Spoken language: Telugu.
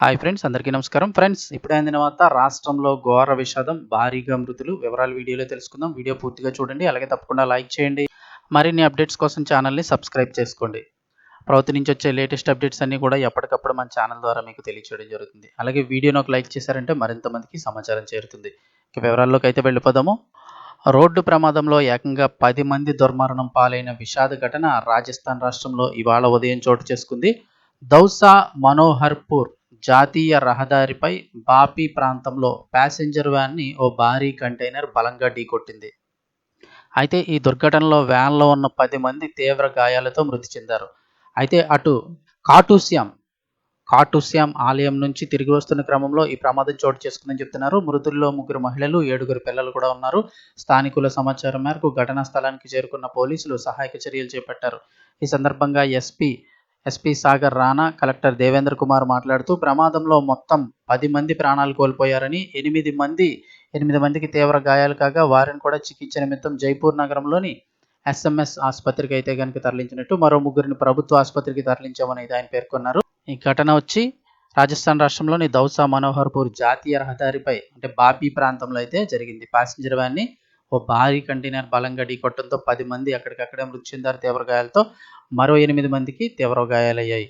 హాయ్ ఫ్రెండ్స్ అందరికీ నమస్కారం. ఫ్రెండ్స్ ఇప్పుడే అందిన వార్త రాష్ట్రంలో ఘోర విషాదం భారీగా మృతులు. వివరాలు వీడియోలో తెలుసుకుందాం. వీడియో పూర్తిగా చూడండి. అలాగే తప్పకుండా లైక్ చేయండి. మరిన్ని అప్డేట్స్ కోసం ఛానల్ని సబ్స్క్రైబ్ చేసుకోండి. ప్రభుత్వం నుంచి వచ్చే లేటెస్ట్ అప్డేట్స్ అన్నీ కూడా ఎప్పటికప్పుడు మన ఛానల్ ద్వారా మీకు తెలియచేయడం జరుగుతుంది. అలాగే వీడియోను ఒక లైక్ చేశారంటే మరింత మందికి సమాచారం చేరుతుంది. ఇక వివరాల్లోకి అయితే వెళ్ళిపోదాము. రోడ్డు ప్రమాదంలో ఏకంగా పది మంది దుర్మరణం పాలైన విషాద ఘటన రాజస్థాన్ రాష్ట్రంలో ఇవాళ ఉదయం చోటు చేసుకుంది. దౌసా మనోహర్పూర్ జాతీయ రహదారిపై బాపి ప్రాంతంలో ప్యాసింజర్ వ్యాన్ని ఓ భారీ కంటైనర్ బలంగా ఢీకొట్టింది. అయితే ఈ దుర్ఘటనలో వ్యాన్లో ఉన్న పది మంది తీవ్ర గాయాలతో మృతి చెందారు. అయితే అటు కాటుశ్యాం కాటుశ్యాం ఆలయం నుంచి తిరిగి వస్తున్న క్రమంలో ఈ ప్రమాదం చోటు చేసుకుందని చెప్తున్నారు. మృతుల్లో ముగ్గురు మహిళలు ఏడుగురు పిల్లలు కూడా ఉన్నారు. స్థానికుల సమాచారం మేరకు ఘటనా స్థలానికి చేరుకున్న పోలీసులు సహాయక చర్యలు చేపట్టారు. ఈ సందర్భంగా SP SP Sagar Rana collector Devendra Kumar మాట్లాడుతూ ప్రమాదంలో మొత్తం పది మంది ప్రాణాలు కోల్పోయారని ఎనిమిది మంది ఎనిమిది మందికి తీవ్ర గాయాలు కాగా వారిని కూడా చికిత్స నిమిత్తం జైపూర్ నగరంలోని ఎస్ఎంఎస్ ఆసుపత్రికి అయితే కనుక తరలించినట్టు మరో ముగ్గురిని ప్రభుత్వ ఆసుపత్రికి తరలించామని ఆయన పేర్కొన్నారు. ఈ ఘటన వచ్చి రాజస్థాన్ రాష్ట్రంలోని దౌసా మనోహర్పూర్ జాతీయ రహదారిపై అంటే బాపీ ప్రాంతంలో అయితే జరిగింది. ప్యాసింజర్ వ్యాన్ని ఓ భారీ కంటైనర్ బలంగా ఢీకొట్టడంతో పది మంది అక్కడికక్కడే మృతి చెందారు తీవ్ర గాయాలతో మరో ఎనిమిది మందికి తీవ్ర గాయాలయ్యాయి